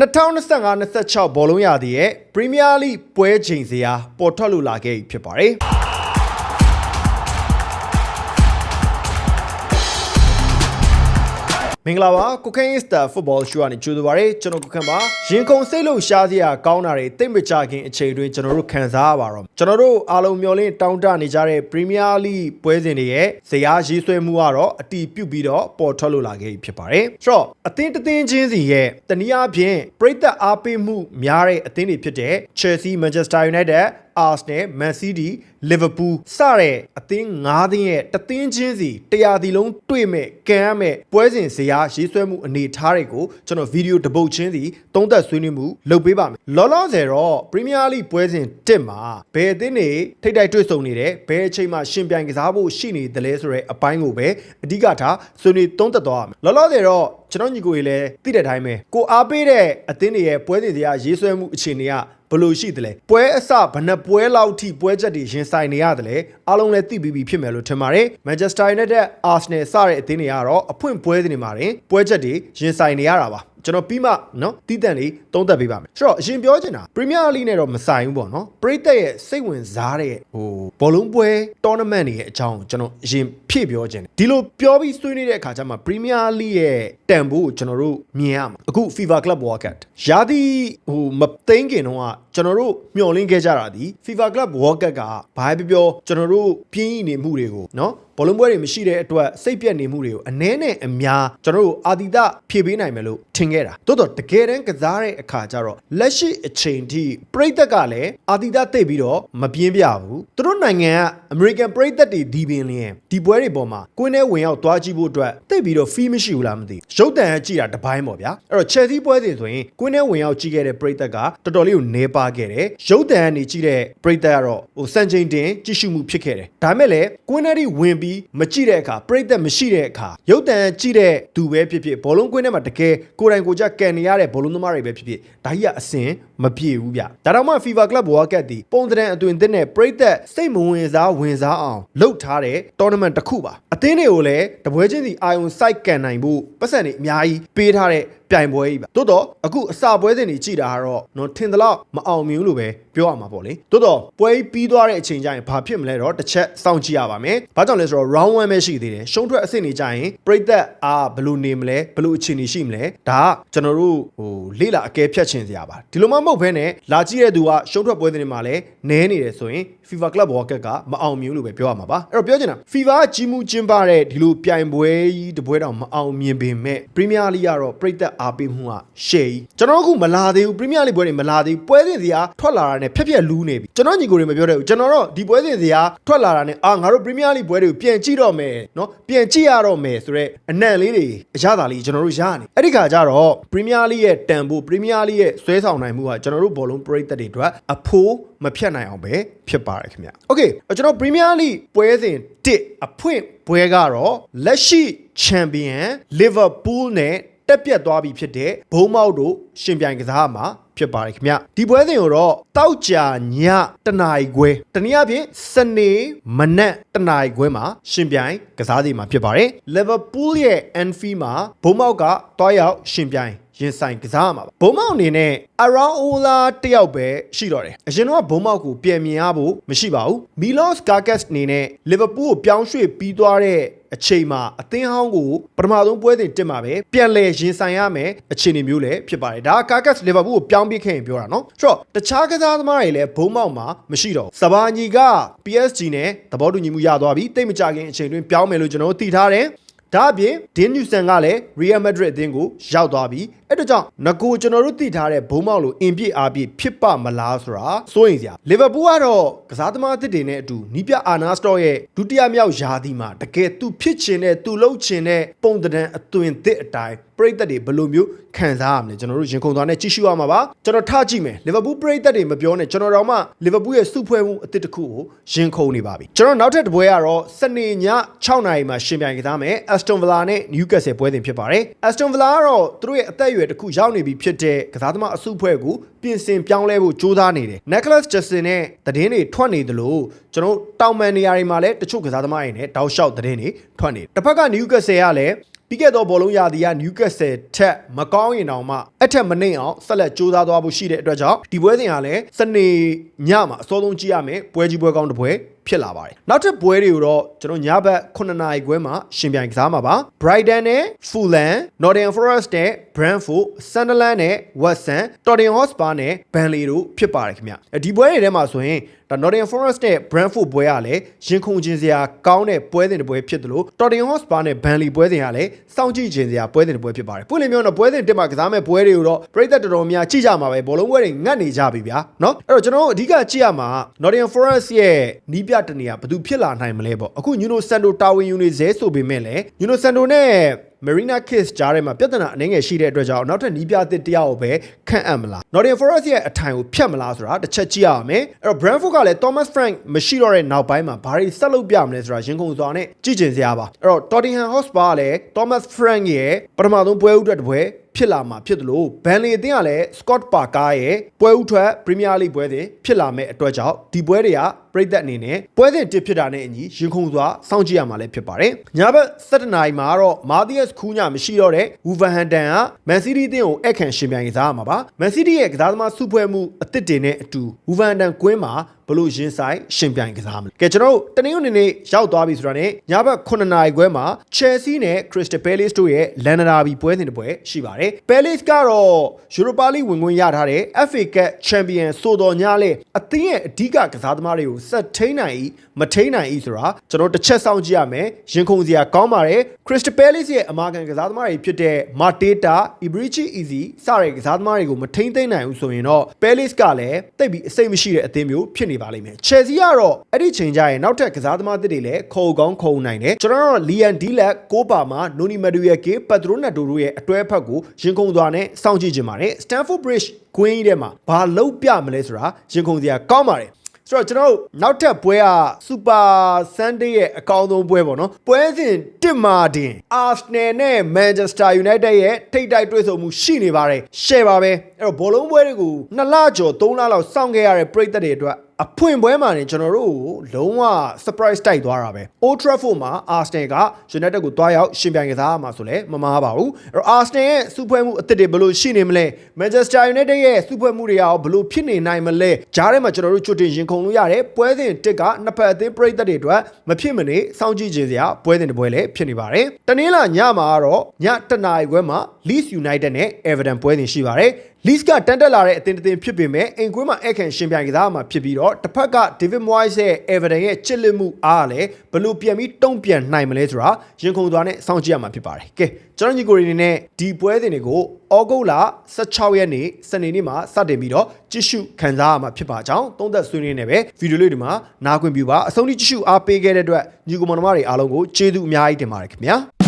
2025-26ဘောလုံးရာသီရဲ့ပရီးမီးယားလိပွဲချိန်စရာပေါ်ထွက်လို့လာခဲ့ပြီဖြစ်ပါတယ်။ မင်္ဂလာပါကိုခိုင်းစတာဖုတ်ဘောရှူကနေကြိုဆိုပါရစေကျွန်တော်ကိုခန့်ပါရင်ခုန်စိတ်လို့ရှားစရာကောင်းတာတွေတိတ်မကြခင်အချိန်တွင်ကျွန်တော်တို့ခံစားရပါတော့ကျွန်တော်တို့အားလုံးမျှော်လင့်တောင်းတနေကြတဲ့ပရီးမီးယားလိပွဲစဉ်တွေရဲ့ဇယားရေးဆွဲမှုကတော့အတီးပြုတ်ပြီးတော့ပေါ်ထွက်လို့လာခဲ့ပြီဖြစ်ပါတယ်ဆိုတော့အသင်းတစ်သင်းချင်းစီရဲ့တနည်းအားဖြင့်ပရိသတ်အားပေးမှုများတဲ့အသင်းတွေဖြစ်တဲ့ Chelsea Manchester United Arsenal, Man City, Liverpool စတဲ့အသင်း၅သင်းရဲ့တသင်းချင်းစီတရားစီလုံးတွေ့မဲ့ကန်ရမဲ့ပွဲစဉ်ဇယားရေးဆွဲမှုအနေအထားတွေကိုကျွန်တော်ဗီဒီယိုတပုတ်ချင်းစီသုံးသပ်ဆွေးနွေးမှုလုပ်ပေးပါမယ်။လောလောဆယ်တော့ Premier League ပွဲစဉ်1မှာဘယ်အသင်းတွေထိတ်တိုက်တွေ့ဆုံနေတယ်ဘယ်အချိန်မှာရှင်ပြိုင်ကစားဖို့ရှိနေတယ်လဲဆိုတဲ့အပိုင်းကိုပဲအဓိကထားဆွေးနွေးသုံးသပ်သွားရမယ်။လောလောဆယ်တော့ကျွန်တော်ညီကိုကြီးလည်းသိတဲ့အတိုင်းပဲကိုအားပေးတဲ့အသင်းတွေရဲ့ပွဲစဉ်ဇယားရေးဆွဲမှုအခြေအနေကဘလို့ရှိတယ်လဲပွဲအစဘယ်နှပွဲလောက်ထိပွဲချက်တွေရင်ဆိုင်နေရတယ်လေအားလုံးလည်းသိပြီးပြီဖြစ်မယ်လို့ထင်ပါတယ်မန်ချက်စတာယူနိုက်တက်အာဆင်နယ်စတဲ့အသင်းတွေကတော့အဖွင့်ပွဲစဉ်တွေမှာတင်ပွဲချက်တွေရင်ဆိုင်နေရတာပါကျွန်တော်ပြီးမှနော်တီးတန့်လေးတုံးသက်ပေးပါမယ်ဆိုတော့အရင်ပြောချင်တာပရီးမီးယားလိနဲ့တော့မဆိုင်ဘူးပေါ့နော်ပရိသတ်ရဲ့စိတ်ဝင်စားတဲ့ဟိုဘောလုံးပွဲတောနမန့်တွေရဲ့အကြောင်းကျွန်တော်အရင်ဖြည့်ပြောချင်တယ်ဒီလိုပြောပြီးဆွေးနွေးတဲ့အခါကျမှပရီးမီးယားလိရဲ့တန်ဖိုးကိုကျွန်တော်တို့မြင်ရမှာအခု FIFA Club World Cup ရာသီဟိုမသိခင်တော့က ကျွန်တော်တို့မျှော်လင့်ခဲ့ကြတာဒီ FIFA Club World Cup ကဘာပဲပြောကျွန်တော်တို့ပြင်းရင်နေမှုတွေကိုနော်ဘောလုံးပွဲတွေမရှိတဲ့အတွက်စိတ်ပြက်နေမှုတွေကိုအနည်းနဲ့အများကျွန်တော်တို့အာတီတဖြည့်ပေးနိုင်မယ်လို့ထင်ခဲ့တာတိုးတော့တကယ်တမ်းကစားတဲ့အခါကျတော့လက်ရှိအချိန်ထိပရိသတ်ကလည်းအာတီတသိပ်ပြီးတော့မပြင်းပြဘူးသူတို့နိုင်ငံကအမေရိကန်ပရိသတ်တွေဒီပင်လင်းဒီပွဲတွေပေါ်မှာကိုင်းနဲ့ဝင်ရောက်သွားကြည့်ဖို့အတွက်သိပ်ပြီးတော့ fee မရှိဘူးလားမသိရုပ်တံကြည့်တာတပိုင်းပေါ့ဗျာအဲ့တော့ Chelsea ပွဲစဉ်ဆိုရင်ကိုင်းနဲ့ဝင်ရောက်ကြည့်ခဲ့တဲ့ပရိသတ်ကတော်တော်လေးကိုနေပါခဲ့တယ်ရုပ်တံကနေကြည့်တဲ့ပြိသက်ကတော့ဟိုစံချိန်တင်ကြည့်ရှုမှုဖြစ်ခဲ့တယ်ဒါမဲ့လည်းကွင်းထဲထိဝင်ပြီးမကြည့်တဲ့အခါပြိသက်မရှိတဲ့အခါရုပ်တံကြည့်တဲ့သူပဲဖြစ်ဖြစ်ဘောလုံးကွင်းထဲမှာတကယ်ကိုယ်တိုင်ကိုယ်ကျကန်နေရတဲ့ဘောလုံးသမားတွေပဲဖြစ်ဖြစ်ဒါကြီးကအစင်မပြေဘူးဗျဒါတော့မှ FIFA Club World Cup ဒီပုံသဏ္ဍာန်အသွင်သစ်နဲ့ပြိသက်စိတ်မဝင်စားဝင်စားအောင်လှုပ်ထားတဲ့ tournament တစ်ခုပါအသင်းတွေကိုလည်းတပွဲချင်းစီအာယုံစိုက်ကန်နိုင်ဖို့ပတ်စံတွေအများကြီးပေးထားတဲ့ပြိုင်ပွဲကြီးပါတိုးတော့အခုအစပွဲစဉ်တွေကြည်တာကတော့နော်ထင်သလောက်မအောင်မြင်ဘူးလို့ပဲပြောရမှာပေါ့လေတိုးတော့ပွဲပြီးသွားတဲ့အချိန်ကျရင်ဘာဖြစ်မလဲတော့တစ်ချက်စောင့်ကြည့်ရပါမယ်ဘာကြောင့်လဲဆိုတော့ round 1ပဲရှိသေးတယ်ရှုံးထွက်အဆင့်နေကြရင်ပြိသက်အားဘယ်လိုနေမလဲဘယ်လိုအခြေအနေရှိမလဲဒါကကျွန်တော်တို့ဟိုလေ့လာအကဲဖြတ်ခြင်းစရာပါဒီလိုမှမဟုတ်ဘဲနဲ့လာကြည့်တဲ့သူကရှုံးထွက်ပွဲစဉ်တွေမှာလည်းနဲနေတယ်ဆိုရင် FIFA Club World Cup ကမအောင်မြင်ဘူးလို့ပဲပြောရမှာပါအဲ့တော့ပြောချင်တာ FIFA ကကြီးမှုကျင်းပတဲ့ဒီလိုပြိုင်ပွဲကြီးတပွဲတောင်မအောင်မြင်ပေမဲ့ Premier League ကတော့ပြိသက်အားပေးမှုကရှယ်ကြီးကျွန်တော်တို့အခုမလာသေးဘူး Premier League ပွဲတွေမလာသေးဘူးပွဲစဉ်စီကထွက်လာတာနဲ့ဖြက်ဖြက်လူးနေပြီကျွန်တော်ညီကိုတွေမပြောတဲ့ဘူးကျွန်တော်တော့ဒီပွဲစဉ်စီကထွက်လာတာနဲ့အာငါတို့ Premier League ပွဲတွေကိုပြန်ကြည့်တော့မယ်နော်ပြန်ကြည့်ရတော့မယ်ဆိုတော့အနံ့လေးတွေအရသာလေးကျွန်တော်တို့ရနေအဲ့ဒီခါကျတော့ Premier League ရဲ့တန်ဖိုး Premier League ရဲ့ဆွဲဆောင်နိုင်မှုကကျွန်တော်တို့ဘောလုံးပရိသတ်တွေအတွက်အဖိုးမဖြတ်နိုင်အောင်ပဲဖြစ်ပါတယ်ခင်ဗျ။ Okay ကျွန်တော် Premier League ပွဲစဉ်1အဖွင့်ပွဲကတော့လက်ရှိ Champion Liverpool နဲ့တက်ပြတ်သွားပြီဖြစ်တဲ့ဘုံမောက်တို့ရှင်ပြိုင်ကစားမှာဖြစ်ပါတယ်ခင်ဗျဒီပွဲစဉ်ကိုတော့တောက်ကြညတနာရီခွဲတနည်းအားဖြင့်စနေမနက်တနာရီခွဲမှာရှင်ပြိုင်ကစားစီမှာဖြစ်ပါတယ် Liverpool ရဲ့ Anfield မှာဘုံမောက်ကတွားရောက်ရှင်ပြိုင် ရင်ဆိုင်ကစားရမှာပါဘုံမောက်အနေနဲ့ around ola တယောက်ပဲရှိတော့တယ်အရင်တော့ဘုံမောက်ကိုပြင်မြင်ရဖို့မရှိပါဘူး Milos Gargas အနေနဲ့ Liverpool ကိုပြောင်းရွှေ့ပြီးသွားတဲ့အချိန်မှာအသင်းဟောင်းကိုပထမဆုံးပွဲစဉ်တက်မှာပဲပြန်လဲရင်ဆိုင်ရမယ်အခြေအနေမျိုးလည်းဖြစ်ပါတယ်ဒါကာကတ်လီဗာပူးကိုပြောင်းပြခဲ့ရင်ပြောတာနော်ဆိုတော့တခြားကစားသမားတွေလည်းဘုံမောက်မှာမရှိတော့ဘူးစပါညီက PSG နဲ့သဘောတူညီမှုရသွားပြီတိတ်မကြခင်အချိန်တွင်ပြောင်းမယ်လို့ကျွန်တော်တို့သိထားတယ်ဒါအပြင်ဒင်းနျူဆန်ကလည်း Real Madrid အသင်းကိုရောက်သွားပြီ အဲ့တော့ကြောင့်ငကိုကျွန်တော်တို့သိထားတဲ့ဘုံမောက်လိုအင်ပြည့်အားပြည့်ဖြစ်ပမလားဆိုတာစိုးရင်စရာလီဗာပူးကတော့ကစားသမားအသစ်တွေနဲ့အတူနီးပြအာနာစတော့ရဲ့ဒုတိယမြောက်ယာတီမှာတကယ်သူဖြစ်ချင်တဲ့သူလှုပ်ချင်တဲ့ပုံသဏ္ဍာန်အသွင်သစ်အတိုင်းပရိသတ်တွေဘယ်လိုမျိုးခံစားရမလဲကျွန်တော်တို့ရင်ခုန်သွားနဲ့ကြည့်ရှုရမှာပါကျွန်တော်ထားကြည့်မယ်လီဗာပူးပရိသတ်တွေမပြောနဲ့ကျွန်တော်တော့မှလီဗာပူးရဲ့စုဖွဲ့မှုအသစ်တစ်ခုကိုရင်ခုန်နေပါပြီကျွန်တော်နောက်ထပ်တစ်ပွဲကတော့စနေည6နာရီမှာရှင်ပြိုင်ကစားမယ် Aston Villa နဲ့ Newcastle ပွဲစဉ်ဖြစ်ပါတယ် Aston Villa ကတော့သူတို့ရဲ့အသက်အရွယ်တစ်ခုရောက်နေပြီဖြစ်တဲ့ကစားသမားအစုဖွဲ့ကိုပြင်ဆင်ပြောင်းလဲဖို့ကြိုးစားနေတယ် Nicholas Jackson နဲ့သတင်းတွေထွက်နေသလိုကျွန်တော်တောင်မန်နေရာတွေမှာလည်းတချို့ကစားသမားတွေနဲ့တောက်လျှောက်သတင်းတွေထွက်နေတယ်တစ်ဖက်က Newcastle ကလည်းပြီးခဲ့သောဘောလုံးရာသီက Newcastle ထက်မကောင်းရင်တောင်မှအထက်မနှိမ့်အောင်ဆက်လက်ကြိုးစားသွားဖို့ရှိတဲ့အတွက်ကြောင့်ဒီပွဲစဉ်ကလည်းစနေညမှာအစောဆုံးကြည့်ရမယ်ပွဲကြီးပွဲကောင်းတစ်ပွဲဖြစ်လာပါတယ်နောက်ထပ်ပွဲတွေကိုတော့ကျွန်တော်ညဘက်9နာရီခွဲမှာရှင်ပြိုင်ကစားမှာပါ Brighton နဲ့ Fulham Nottingham Forest နဲ့ Brentford Sunderland နဲ့ West Ham Tottenham Hotspur နဲ့ Burnley တို့ဖြစ်ပါတယ်ခင်ဗျဒီပွဲတွေထဲမှာဆိုရင်ဒါ Nottingham Forest နဲ့ Brentford ပွဲကလည်းရင်ခုန်ခြင်းစရာကောင်းတဲ့ပွဲစဉ်တစ်ပွဲဖြစ်တယ်လို့ Tottenham Hotspur နဲ့ Burnley ပွဲစဉ်ကလည်းစောင့်ကြည့်ခြင်းစရာပွဲစဉ်တစ်ပွဲဖြစ်ပါတယ်ပွင့်လင်းပြောတော့ပွဲစဉ်တစ်မှာကစားမဲ့ပွဲတွေကိုတော့ပရိသတ်တော်တော်များကြည့်ကြမှာပဲဘောလုံးပွဲတွေငတ်နေကြပြီဗျာเนาะအဲ့တော့ကျွန်တော်တို့အဓိကကြည့်ရမှာ Nottingham Forest ရဲ့နီးပြ တနေရဘယ်သူဖြစ်လာနိုင်မလဲပေါ့အခု Nuno Santo တာဝန်ယူနေစေဆိုပေမဲ့လည်း Nuno Santo နဲ့ Marina Kiss ကြားထဲမှာပြဿနာအနေငယ်ရှိတဲ့အတွက်ကြောင့်နောက်ထပ်နီးပြအသစ်တစ်ယောက်ကိုပဲခန့်အပ်မလား Nottingham Forest ရဲ့အထိုင်ကိုဖျက်မလားဆိုတာတစ်ချက်ကြည့်ရအောင်မယ်အဲ့တော့ Brentford ကလည်း Thomas Frank မရှိတော့တဲ့နောက်ပိုင်းမှာဘာတွေဆက်လုပ်ပြမလဲဆိုတာရင်ခုန်စွာနဲ့ကြည့်ကျင်စရာပါအဲ့တော့ Tottenham Hotspur ကလည်း Thomas Frank ရဲ့ပထမဆုံးပွဲဥအတွက်တစ်ပွဲဖြစ်လာမှာဖြစ်တယ်လို့ဘန်လီအသင်းကလည်း Scott Parker ရဲ့ပွဲဥထွက် Premier League ပွဲစဉ်ဖြစ်လာမဲ့အတွက်ကြောင့်ဒီပွဲတွေက ပြည်သက်အနေနဲ့ပွဲစဉ်တစ်ဖြစ်တာနဲ့အညီရင်ခုန်စွာစောင့်ကြည့်ရမှာလည်းဖြစ်ပါတယ်။ညဘက်7နာရီမှာတော့ Matthias Cunha မရှိတော့တဲ့ Wolverhampton က Man City အသင်းကိုအခန့်ရှင်ပြိုင်ကစားရမှာပါ။ Man City ရဲ့ကစားသမားစုဖွဲ့မှုအသစ်တွေနဲ့အတူ Wolverhampton ကွင်းမှာဘလို့ရင်ဆိုင်ရှင်ပြိုင်ကစားမလဲကဲကျွန်တော်တို့တနင်္ဂနွေနေ့ရောက်သွားပြီဆိုတာနဲ့ညဘက်9နာရီခွဲမှာ Chelsea နဲ့ Crystal Palace တို့ရဲ့လန်ဒနာဘီပွဲစဉ်တစ်ပွဲရှိပါတယ် Palace ကတော့ Europa League ဝင်ခွင့်ရထားတဲ့ FA Cup Champion ဆိုတော်ညလေအသင်းရဲ့အဓိကကစားသမားတွေကိုဆက်ထိန်းနိုင်မထိန်းနိုင်ဤဆိုတာကျွန်တော်တစ်ချက်စောင့်ကြည့်ရမယ်ရင်ခုန်စရာကောင်းပါတယ် Crystal Palace ရဲ့အမာခံကစားသမားတွေဖြစ်တဲ့ Mateta, Ibrichi Easy စတဲ့ကစားသမားတွေကိုမထိန်းသိမ်းနိုင်ဘူးဆိုရင်တော့ Palace ကလည်းတိတ်ပြီးအစိတ်မရှိတဲ့အသင်းမျိုးဖြစ်နေပါလိမ့်မယ်။ Chelsea ကတော့အဲ့ဒီချိန်ကျရင်နောက်ထပ်ကစားသမားသစ်တွေလည်းခေါ်ကောင်းခေါ်နိုင်တယ်။ကျွန်တော်တို့ Liam Dilat ကိုပါမှာ Noni Madueke, Patronato တို့ရဲ့အတွဲဖက်ကိုရင်ခုန်သွားနဲ့စောင့်ကြည့်ကြပါတယ်။ Stamford Bridge ကွင်းကြီးထဲမှာဘာလုံးပြမလဲဆိုတာရင်ခုန်စရာကောင်းပါတယ်။ ဆိုတော့ကျွန်တော်တို့နောက်ထပ်ပွဲက Super Sunday ရဲ့အကောင်းဆုံးပွဲပေါ့နော်ပွဲစဉ်တစ်မာတင် Arsenal နဲ့ Manchester United ရဲ့ထိပ်တိုက်တွေ့ဆုံမှုရှိနေပါတယ်ရှယ်ပါပဲအဲ့တော့ဘောလုံးပွဲတွေကိုနှစ်လကျော်သုံးလလောက်စောင့်ခဲ့ရတဲ့ပရိသတ်တွေအတွက် အဖွင့်ပွဲမှာနေကျွန်တော်တို့ကိုလုံးဝ surprise တိုက်သွားတာပဲ Old Trafford မှာ Arsenal က United ကိုတွားရောက်ရှင်ပြိုင်ကစားရမှာဆိုလဲမမားပါဘူးအဲ့တော့ Arsenal ရဲ့စုဖွဲ့မှုအသစ်တွေဘယ်လိုရှိနေမလဲ Manchester United ရဲ့စုဖွဲ့မှုတွေရောဘယ်လိုဖြစ်နေနိုင်မလဲဂျားထဲမှာကျွန်တော်တို့ချွတ်တင်ရင်ခုန်လို့ရတယ်ပွဲစဉ်တစ်ကနှစ်ဖက်အသင်းပရိသတ်တွေအတွက်မဖြစ်မနေစောင့်ကြည့်ခြင်းစရာပွဲစဉ်တစ်ပွဲလည်းဖြစ်နေပါတယ်တနင်္လာညမှာကတော့ညတနာရီခွဲမှာ Leeds United နဲ့ Everton ပွဲစဉ်ရှိပါတယ် Leeds ကတန်တက်လာတဲ့အသင်းတစ်သင်းဖြစ်ပေမဲ့အိမ်ကွင်းမှာအခန့်ရှင်ပြိုင်ကစားမှာဖြစ်ပြီးတော့တစ်ဖက်က David Moyes ရဲ့ Everton ရဲ့ချစ်လက်မှုအားလည်းဘလို့ပြန်ပြီးတုံ့ပြန်နိုင်မလဲဆိုတာရင်ခုန်သွားနဲ့စောင့်ကြည့်ရမှာဖြစ်ပါတယ်။ကဲကျွန်တော်ညီကိုရီနေနဲ့ဒီပွဲစဉ်တွေကိုဩဂုတ်လ16ရက်နေ့စနေနေ့မှာစတင်ပြီးတော့ကြည့်ရှုခံစားရမှာဖြစ်ပါကြောင်းသုံးသက်ဆွေးနွေးနေပဲဗီဒီယိုလေးဒီမှာနားခွင့်ပြုပါအဆုံးထိကြည့်ရှုအားပေးခဲ့တဲ့အတွက်ညီကိုမောင်နှမတွေအားလုံးကိုကျေးဇူးအများကြီးတင်ပါတယ်ခင်ဗျာ။